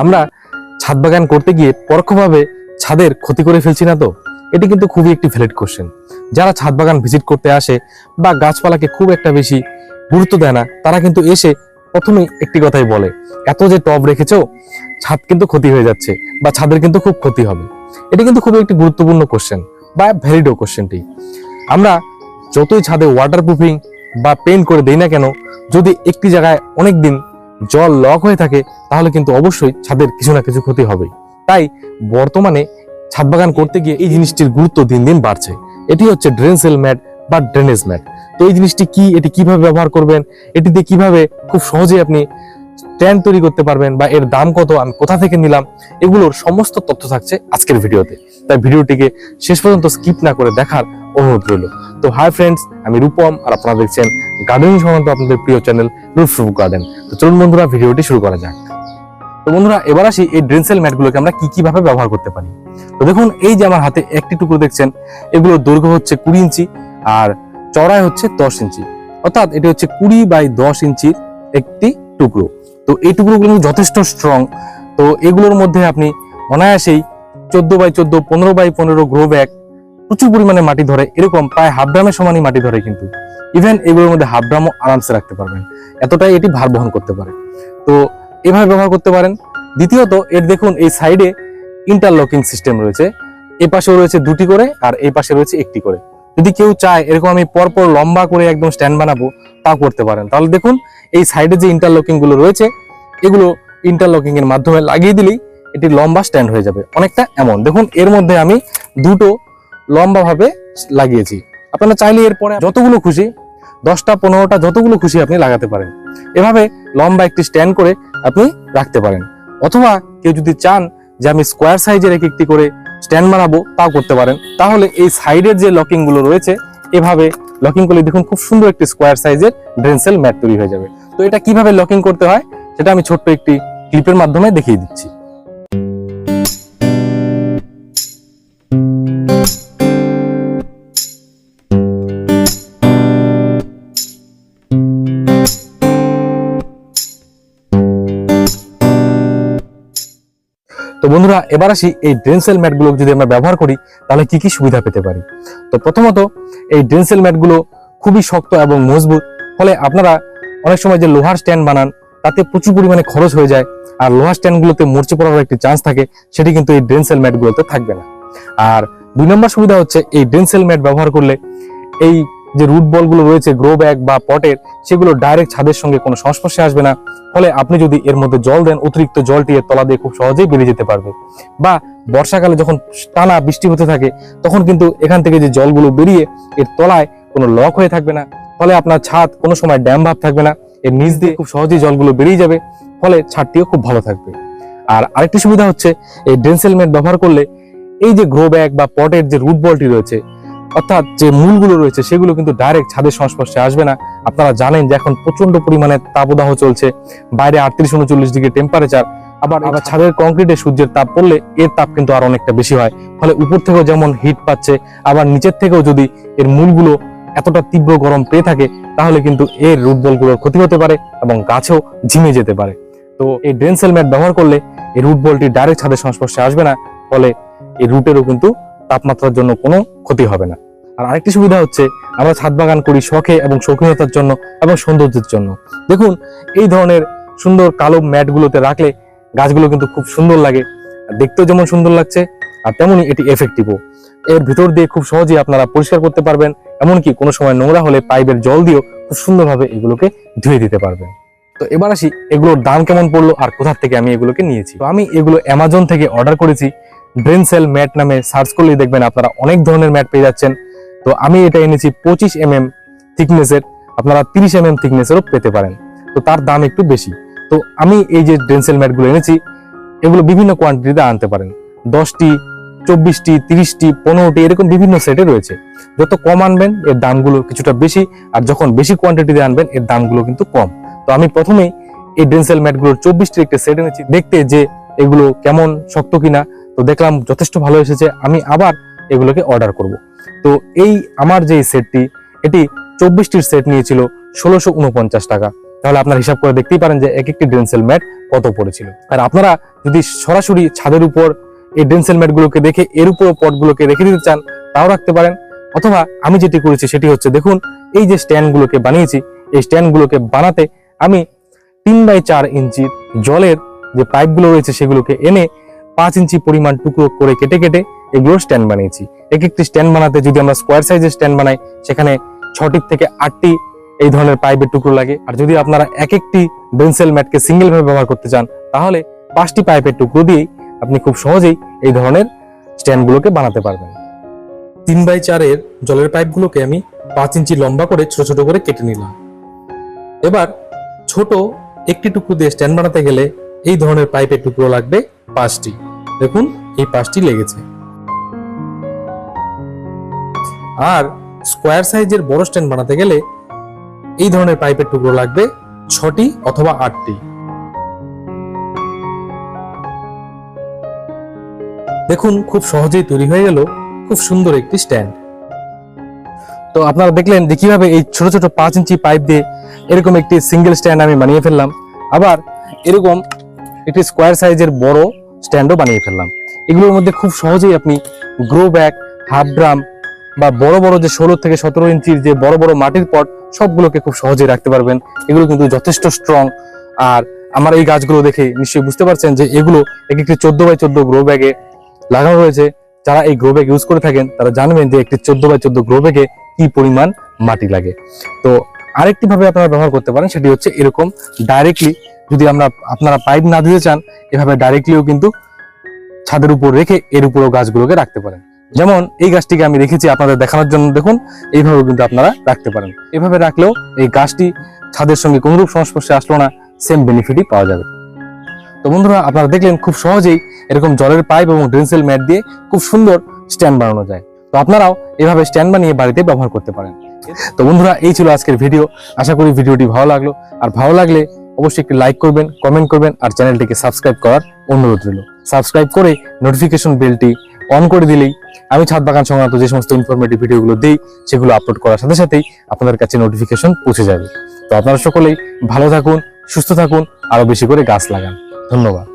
আমরা ছাদ বাগান করতে গিয়ে পরোক্ষভাবে ছাদের ক্ষতি করে ফেলছি না তো? এটি কিন্তু খুবই একটি ভ্যালিড কোশ্চেন যারা ছাদ বাগান ভিজিট করতে আসে বা গাছপালাকে খুব একটা বেশি গুরুত্ব দেয় না, তারা কিন্তু এসে প্রথমেই একটি কথাই বলে, এত যে টব রেখেছো, ছাদ কিন্তু ক্ষতি হয়ে যাচ্ছে বা ছাদের কিন্তু খুব ক্ষতি হবে। এটি কিন্তু খুবই একটি গুরুত্বপূর্ণ কোশ্চেন বা ভ্যালিডও কোশ্চেনটি আমরা যতই ছাদে ওয়াটার প্রুফিং বা পেইন্ট করে দেই না কেন, যদি একটি জায়গায় অনেক দিন জল লক হয়ে থাকে, তাহলে কিন্তু অবশ্যই ছাদের কিছু না কিছু ক্ষতি হবে তাই বর্তমানে ছাদ বাগান করতে গিয়ে এই জিনিসটির গুরুত্ব দিন দিন বাড়ছে। এটি হচ্ছে ড্রেন সেল ম্যাট বা ড্রেনেজ ম্যাট এই জিনিসটি কি, এটি কীভাবে ব্যবহার করবেন এটিতে কীভাবে খুব সহজে আপনি স্ট্যান্ড তৈরি করতে পারবেন বা এর দাম কত, আমি কোথা থেকে নিলাম, এগুলোর সমস্ত তথ্য থাকছে আজকের ভিডিওতে। তাই ভিডিওটিকে শেষ পর্যন্ত স্কিপ না করে দেখার অনুরোধ রইল। তো হাই ফ্রেন্ডস আমি রূপম আর আপনারা দেখছেন গার্ডেনিং সংক্রান্ত আপনাদের প্রিয় চ্যানেল রুফ গার্ডেন তো চলুন বন্ধুরা, ভিডিওটি শুরু করা যাক। তো বন্ধুরা, এবার আসি এই ড্রেনসেল ম্যাটগুলোকে আমরা কি কীভাবে ব্যবহার করতে পারি? তো দেখুন, এই যে আমার হাতে একটি টুকরো দেখছেন, এগুলোর দৈর্ঘ্য হচ্ছে কুড়ি ইঞ্চি, আর চড়াই হচ্ছে দশ ইঞ্চি। অর্থাৎ এটি হচ্ছে কুড়ি বাই দশ ইঞ্চির একটি টুকরো। তো এই টুকরোগুলো যথেষ্ট স্ট্রং তো এগুলোর মধ্যে আপনি অনায়াসেই চোদ্দ বাই চোদ্দ, পনেরো বাই পনেরো গ্রো ব্যাগ প্রচুর পরিমাণে মাটি ধরে, এরকম প্রায় হাফ ড্রামের সমানই মাটি ধরে কিন্তু। ইভেন এগুলোর মধ্যে হাফ ড্রামও আরামসে রাখতে পারবেন। এতটাই এটি ভার বহন করতে পারে। তো এভাবে ব্যবহার করতে পারেন। দ্বিতীয়ত, এর দেখুন, এই সাইডে ইন্টারলকিং সিস্টেম রয়েছে। এ পাশেও রয়েছে দুটি করে আর এই পাশে রয়েছে একটি করে। যদি কেউ চায় এরকম আমি পরপর লম্বা করে একদম স্ট্যান্ড বানাবো, তাও করতে পারেন। তাহলে দেখুন, এই সাইডে যে ইন্টারলকিংগুলো রয়েছে, এগুলো ইন্টারলকিং এর মাধ্যমে লাগিয়ে দিলেই এটি লম্বা স্ট্যান্ড হয়ে যাবে। অনেকটা এমন। দেখুন, এর মধ্যে আমি দুটো লম্বা ভাবে লাগিয়েছি। আপনারা চাইলে এরপরে যতগুলো খুশি, দশটা, পনেরোটা, যতগুলো খুশি আপনি লাগাতে পারেন। এভাবে লম্বা একটি স্ট্যান্ড করে আপনি রাখতে পারেন। অথবা কেউ যদি চান যে আমি স্কোয়ার সাইজের এক একটি করে স্ট্যান্ড বানাবো, তাও করতে পারেন। তাহলে এই সাইডের যে লকিংগুলো রয়েছে, এভাবে লকিং করলে দেখুন খুব সুন্দর একটি স্কোয়ার সাইজের ড্রেনসেল ম্যাট তৈরি হয়ে যাবে। তো এটা কীভাবে লকিং করতে হয়, সেটা আমি ছোট্ট একটি ক্লিপের মাধ্যমে দেখিয়ে দিচ্ছি। তো বন্ধুরা, এবার আসি এই ড্রেনসেল ম্যাটগুলো যদি আমরা ব্যবহার করি, তাহলে কি কি সুবিধা পেতে পারি? তো প্রথমত, এই ড্রেনসেল ম্যাটগুলো খুবই শক্ত এবং মজবুত, ফলে আপনারা অনেক সময় যে লোহার স্ট্যান্ড বানান, তাতে প্রচুর পরিমাণে খরচ হয়ে যায়, আর লোহার স্ট্যান্ডগুলোতে মরচে পড়ার একটি চান্স থাকে, সেটি কিন্তু এই ড্রেনসেল ম্যাটগুলোতে থাকবে না। আর দুই নম্বর সুবিধা হচ্ছে, এই ড্রেনসেল ম্যাট ব্যবহার করলে এই যে রুট বলগুলো রয়েছে গ্রো ব্যাগ বা পটের সেগুলো ডাইরেক্ট ছাদের সঙ্গে কোনো সংস্পর্শে আসবে না। ফলে আপনি যদি এর মধ্যে জল দেন, অতিরিক্ত জলটি এর তলা দিয়ে খুব সহজেই বেরিয়ে যেতে পারবে। বা বর্ষাকালে যখন টানা বৃষ্টি হতে থাকে, তখন কিন্তু এখান থেকে যে জলগুলো বেরিয়ে এর তলায় কোনো লক হয়ে থাকবে না। ফলে আপনার ছাদ কোনো সময় ড্যাম ভাব থাকবে না। এর নিচ দিয়ে খুব সহজেই জলগুলো বেরিয়ে যাবে। ফলে ছাদটিও খুব ভালো থাকবে। আর আরেকটি সুবিধা হচ্ছে, এই ডেন্সেল ম্যাট ব্যবহার করলে এই যে গ্রো ব্যাগ বা পটের যে রুট বলটি রয়েছে অর্থাৎ যে মূলগুলো রয়েছে সেগুলো কিন্তু ডাইরেক্ট ছাদের সংস্পর্শে আসবে না। আপনারা জানেন যে এখন প্রচণ্ড পরিমাণে তাপদাহ চলছে বাইরে আটত্রিশ উনচল্লিশ ডিগ্রি টেম্পারেচার আবার আবার ছাদের কংক্রিটে সূর্যের তাপ পড়লে এর তাপ কিন্তু আর অনেকটা বেশি হয়। ফলে উপর থেকেও যেমন হিট পাচ্ছে আবার নিচের থেকেও যদি এর মূলগুলো এতটা তীব্র গরম পেয়ে থাকে তাহলে কিন্তু এর রুট বলগুলোর ক্ষতি হতে পারে এবং গাছেও ঝিমে যেতে পারে। তো এই ড্রেনসেল ম্যাট ব্যবহার করলে এই রুট বলটি ডাইরেক্ট ছাদের সংস্পর্শে আসবে না ফলে এই রুটেরও কিন্তু তাপমাত্রার জন্য কোনো ক্ষতি হবে না। আর আরেকটি সুবিধা হচ্ছে, আমরা ছাদ বাগান করি শখে এবং শৌখিনতার জন্য এবং সৌন্দর্যের জন্য। দেখুন, এই ধরনের সুন্দর কালো ম্যাটগুলোতে রাখলে গাছগুলো কিন্তু খুব সুন্দর লাগে। দেখতেও যেমন সুন্দর লাগছে, আর তেমনই এটি এফেক্টিভও এর ভিতর দিয়ে খুব সহজেই আপনারা পরিষ্কার করতে পারবেন, এমনকি কোনো সময় নোংরা হলে পাইপের জল দিয়েও খুব সুন্দরভাবে এগুলোকে ধুয়ে দিতে পারবেন। তো এবার আসি, এগুলোর দাম কেমন পড়ল আর কোথার থেকে আমি এগুলোকে নিয়েছি? তো আমি এগুলো অ্যামাজন থেকে অর্ডার করেছি ড্রেনসেল ম্যাট নামে সার্চ করলেই দেখবেন আপনারা অনেক ধরনের ম্যাট পেয়ে যাচ্ছেন। তো আমি এটা এনেছি পঁচিশ এম এম থিকনেসের আপনারা তিরিশ এম এম থিকনেসেরও পেতে পারেন। তো তার দাম একটু বেশি। তো আমি এই যে ড্রেনসেল ম্যাটগুলো এনেছি, এগুলো বিভিন্ন কোয়ান্টিটিতে আনতে পারেন। দশটি, চব্বিশটি, তিরিশটি, পনেরোটি, এরকম বিভিন্ন সেটে রয়েছে। যত কম আনবেন, এর দামগুলো কিছুটা বেশি, আর যখন বেশি কোয়ান্টিটিতে আনবেন, এর দামগুলো কিন্তু কম। তো আমি প্রথমেই এই ড্রেনসেল ম্যাটগুলোর চব্বিশটি একটা সেট এনেছি। দেখতে যে এগুলো কেমন, শক্ত কিনা তো দেখলাম যথেষ্ট ভালো এসেছে, আমি আবার এগুলোকে অর্ডার করব। তো এই আমার যে সেটটি এটি চব্বিশটির সেট নিয়েছিল ষোলোশো উনপঞ্চাশ টাকা। তাহলে আপনার হিসাব করে দেখতেই পারেন যে এক একটি ডেন্সেল ম্যাট কত পড়েছিল। আর আপনারা যদি সরাসরি ছাদের উপর এই ডেন্সেল ম্যাটগুলোকে দেখে, এর উপর পটগুলোকে রেখে দিতে চান, তাও রাখতে পারেন। অথবা আমি যেটি করেছি সেটি হচ্ছে, দেখুন, এই যে স্ট্যান্ডগুলোকে বানিয়েছি, এই স্ট্যান্ডগুলোকে বানাতে আমি তিন বাই চার ইঞ্চি জলের যে পাইপগুলো রয়েছে সেগুলোকে এনে পাঁচ ইঞ্চি পরিমাণ টুকরো করে কেটে কেটে এগুলোর স্ট্যান্ড বানিয়েছি। এক একটি স্ট্যান্ড বানাতে যদি আমরা স্কোয়ার সাইজের স্ট্যান্ড বানাই, সেখানে ছটির থেকে আটটি এই ধরনের পাইপের টুকরো লাগে। আর যদি আপনারা এক একটি ডেন্সেল ম্যাটকে সিঙ্গেল ভাবে ব্যবহার করতে চান, তাহলে পাঁচটি পাইপের টুকরো দিয়েই আপনি খুব সহজেই এই ধরনের স্ট্যান্ডগুলোকে বানাতে পারবেন। তিন বাই চারের জলের পাইপগুলোকে আমি পাঁচ ইঞ্চি লম্বা করে ছোট ছোট করে কেটে নিলাম। এবার ছোট একটি টুকরো দিয়ে স্ট্যান্ড বানাতে গেলে এই ধরনের পাইপের টুকরো লাগবে পাঁচটি। দেখুন, এই পাঁচটি লেগেছে। আর স্কোয়ার সাইজের বড় স্ট্যান্ড বানাতে গেলে এই ধরনের পাইপের টুকরো লাগবে ছটি অথবা আটটি। দেখুন, খুব সহজেই তৈরি হয়ে গেল খুব সুন্দর একটি স্ট্যান্ড। তো আপনারা দেখলেন যে কীভাবে এই ছোট ছোট পাঁচ ইঞ্চি পাইপ দিয়ে এরকম একটি সিঙ্গেল স্ট্যান্ড আমি বানিয়ে ফেললাম। আবার এরকম একটি স্কোয়ার সাইজের বড় স্ট্যান্ডও বানিয়ে ফেললাম। এগুলোর মধ্যে খুব সহজেই আপনি গ্রো ব্যাগ হাফ ড্রাম বা বড় বড় যে ষোলো থেকে সতেরো ইঞ্চির যে বড় বড় মাটির পট সবগুলোকে খুব সহজেই রাখতে পারবেন। এগুলো কিন্তু যথেষ্ট স্ট্রং আর আমার এই গাছগুলো দেখে নিশ্চয়ই বুঝতে পারছেন যে এগুলো এক একটি চোদ্দ বাই চোদ্দ গ্রো ব্যাগে লাগানো রয়েছে যারা এই গ্রো ব্যাগ ইউজ করে থাকেন, তারা জানবেন যে একটি চোদ্দ বাই চোদ্দ গ্রো ব্যাগে কি পরিমাণ মাটি লাগে। তো আরেকটি ভাবে আপনারা ব্যবহার করতে পারেন, সেটি হচ্ছে এরকম ডাইরেক্টলি যদি আমরা আপনারা পাইপ না দিতে চান, এভাবে ডাইরেক্টলিও কিন্তু ছাদের উপর রেখে এর উপরও গাছগুলোকে রাখতে পারেন। যেমন এই গাছটিকে আমি রেখেছি আপনাদের দেখানোর জন্য, দেখুন, এইভাবেও কিন্তু আপনারা রাখতে পারেন। এভাবে রাখলেও এই গাছটি ছাদের সঙ্গে কোনোরূপ সংস্পর্শে আসলো না সেম বেনিফিটই পাওয়া যাবে। তো বন্ধুরা, আপনারা দেখলেন খুব সহজেই এরকম জলের পাইপ এবং ড্রেন্সেল ম্যাট দিয়ে খুব সুন্দর স্ট্যান্ড বানানো যায়। তো আপনারাও এভাবে স্ট্যান্ড বানিয়ে বাড়িতে ব্যবহার করতে পারেন। তো বন্ধুরা, এই ছিল আজকের ভিডিও। আশা করি ভিডিওটি ভালো লাগল। আর ভালো লাগলে অবশ্যই একটি লাইক করবেন কমেন্ট করবেন আর চ্যানেলটিকে সাবস্ক্রাইব করার অনুরোধ রইল। সাবস্ক্রাইব করে নোটিফিকেশন বেলটি অন করে দিলেই আমি ছাদ বাগান সংক্রান্ত যে সমস্ত ইনফরমেটিভ ভিডিওগুলো দিই, সেগুলো আপলোড করার সাথে সাথেই আপনাদের কাছে নোটিফিকেশন পৌঁছে যাবে। তো আপনারা সকলেই ভালো থাকুন, সুস্থ থাকুন আরও বেশি করে গাছ লাগান। ধন্যবাদ।